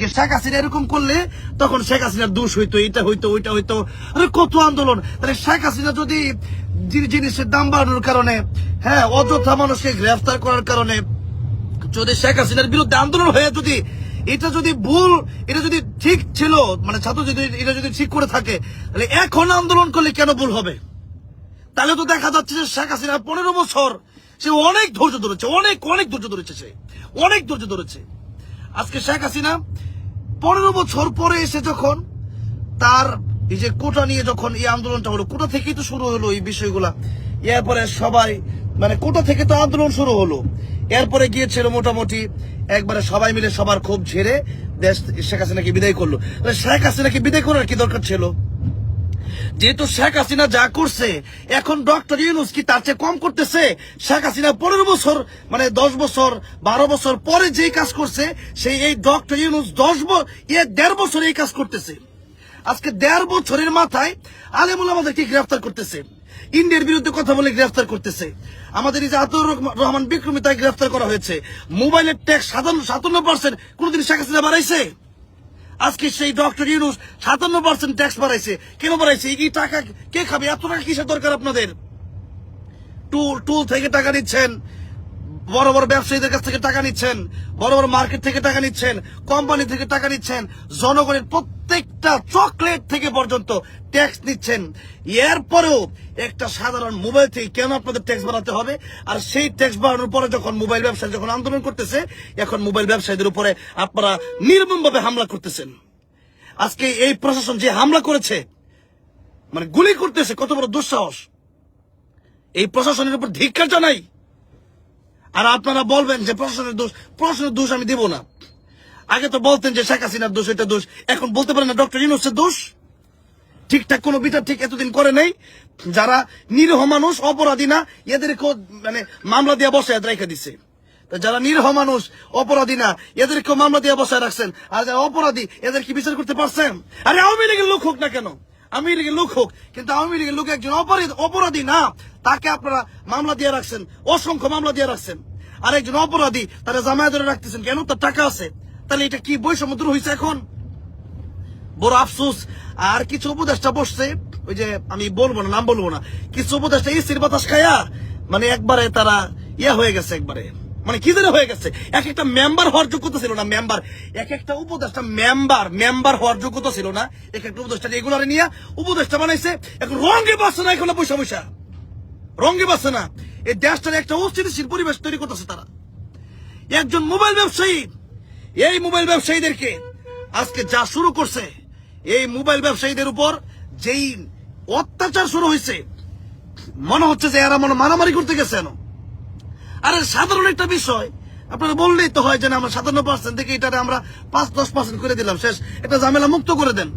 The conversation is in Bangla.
যে শেখ হাসিনা এরকম করলে তখন শেখ হাসিনার দোষ হইতো, এটা হইতো, ওইটা হইতো। আরে কত আন্দোলন। তাহলে শেখ হাসিনা যদি জিনিসের দাম বাড়ানোর কারণে হ্যাঁ অযথা মানুষকে গ্রেফতার করার কারণে যদি শেখ হাসিনার বিরুদ্ধে আন্দোলন হয়ে যদি এটা যদি ভুল, এটা যদি ঠিক ছিল মানে ছাত্র যদি এটা যদি ঠিক করে থাকে, তাহলে এখন আন্দোলন করলে কেন ভুল হবে? তাহলে তো দেখা যাচ্ছে যে শেখ হাসিনা পনেরো বছর সে অনেক ধৈর্য ধরেছে, অনেক অনেক ধৈর্য ধরেছে সে। অনেক ধৈর্য ধরেছে। আজকে শেখ হাসিনা পনেরো বছর পরে এসে যখন তার এই যে কোটা নিয়ে যখন এই আন্দোলনটা হলো, কোটা থেকেই তো শুরু হলো এই বিষয়গুলা। এরপরে সবাই মানে কোটা থেকে তো আন্দোলন শুরু হলো। এরপরে গিয়েছিল মোটামুটি একবারে সবাই মিলে সবার খুব ঝেড়ে দেশ শেখ হাসিনাকে বিদায় করল। শেখ হাসিনাকে বিদায় করার কি দরকার ছিল? যেহেতু শেখ হাসিনা যা করছে, এখন ডক্টর ইউনুস কি তার চেয়ে কম করতেছে? শেখ হাসিনা পনেরো বছর মানে দশ বছর, বারো বছর পরে যেই কাজ করছে, সেই এই ডক্টর ইউনুস দশ দেড় বছর এই কাজ করতেছে। আজকে দেড় বছরের মাথায় আলেমুল আমাদেরকে গ্রেফতার করতেছে। ইন্ডিয়ার বিরুদ্ধে কথা বলে গ্রেফতার করতেছে। আমাদের এই যে আতর রহমান বিক্রমী তাই গ্রেফতার করা হয়েছে। মোবাইলের ট্যাক্স সাতান্ন সাতান্ন পার্সেন্ট কোনোদিন শেখ হাসিনা বাড়াইছে? আজকে সেই ডক্টর ইউনুস সাতান্ন পার্সেন্ট ট্যাক্স বাড়াইছে। কেন বাড়াইছে? এই টাকা কে খাবে? এত টাকা কিসের দরকার আপনাদের? টুল টুল থেকে টাকা নিচ্ছেন। বড় বড় ব্যবসায়ীদের কাছ থেকে টাকা নিচ্ছেন, বড় বড় মার্কেট থেকে টাকা নিচ্ছেন, কোম্পানি থেকে টাকা নিচ্ছেন, জনগণের প্রত্যেকটা চকলেট থেকে পর্যন্ত ট্যাক্স নিচ্ছেন। এরপরেও একটা সাধারণ মোবাইল থেকে কেন আপনাদের ট্যাক্স বাড়াতে হবে? আর সেই ট্যাক্স বাড়ানোর পরে যখন মোবাইল ব্যবসায়ী যখন আন্দোলন করতেছে, এখন মোবাইল ব্যবসায়ীদের উপরে আপনারা নির্মমভাবে হামলা করতেছেন। আজকে এই প্রশাসন যে হামলা করেছে মানে গুলি করতেছে, কত বড় দুঃসাহস। এই প্রশাসনের উপর ধিক্কার জানাই। আর আপনারা বলবেন যে প্রশাসনের দোষ প্রশাসনের দোষ আমি দেব না। আগে তো বলতেন যে শেখ হাসিনার দোষ, এটা দোষ। এখন বলতে পারেন না, ডক্টর ইউনুসের দোষ। ঠিকঠাক কোনো বিচার ঠিক এতদিন করে নেই। যারা নিরীহ মানুষ, অপরাধী না, এদেরকে মানে মামলা দিয়ে বসায় রেখে দিছে। যারা নিরীহ মানুষ, অপরাধী না, এদেরকেও মামলা দিয়ে বসায় রাখছেন। আর যারা অপরাধী, এদের কি বিচার করতে পারছেন? আরে আওয়ামী লীগের লোক হোক না কেন, আওয়ামী লীগের লোক হোক, কিন্তু আওয়ামী লীগের লোক একজন অপরাধী না। তাকে আপনারা মামলা দিয়ে রাখছেন, অসংখ্য মামলা দিয়ে রাখছেন। আর একজন অপরাধী তারা জামায়াত ধরে রাখতেছেন। কেন? তার টাকা আছে। তাহলে এটা কি বৈষম্য দূর হয়েছে এখন? বড় আফসোস। আর কিছু উপদেষ্টা বসছে। ওই যে আমি বলব না, নাম বলব না। কিছু উপদেষ্টা ইসির বাতাস খায়া মানে একবারে তারা ইয়া হয়ে গেছে একবারে। মানে কি জানে হয়ে গেছে। এক একটা মেম্বার হওয়ার যোগ্যতা ছিল না, মেম্বার। এক একটা উপদেষ্টা মেম্বার মেম্বার হওয়ার যোগ্যতা ছিল না। এক একটা উপদেষ্টা এগুলারে নিয়ে উপদেষ্টা বানাইছে, এখন রঙে বাসছে না, এখন পয়সা পয়সা রঙে বাসছে না। এই দেশটার একটা অস্থিতিশীল পরিবেশ তৈরি করতেছে তারা। একজন মোবাইল ব্যবসায়ী, এই মোবাইল ব্যবসায়ীদেরকে আজকে যা শুরু করছে, এই মোবাইল ব্যবসায়ীদের উপর যেই অত্যাচার শুরু হয়েছে, মনে হচ্ছে যে এরা মনে মারামারি করতে গেছেন আরে সাধারণ একটা বিষয়, আপনারা বললেই তো হয় যে আমরা সাতান্ন পার্সেন্ট থেকে এটা আমরা পাঁচ দশ পার্সেন্ট করে দিলাম, শেষ। একটা ঝামেলা মুক্ত করে দেন।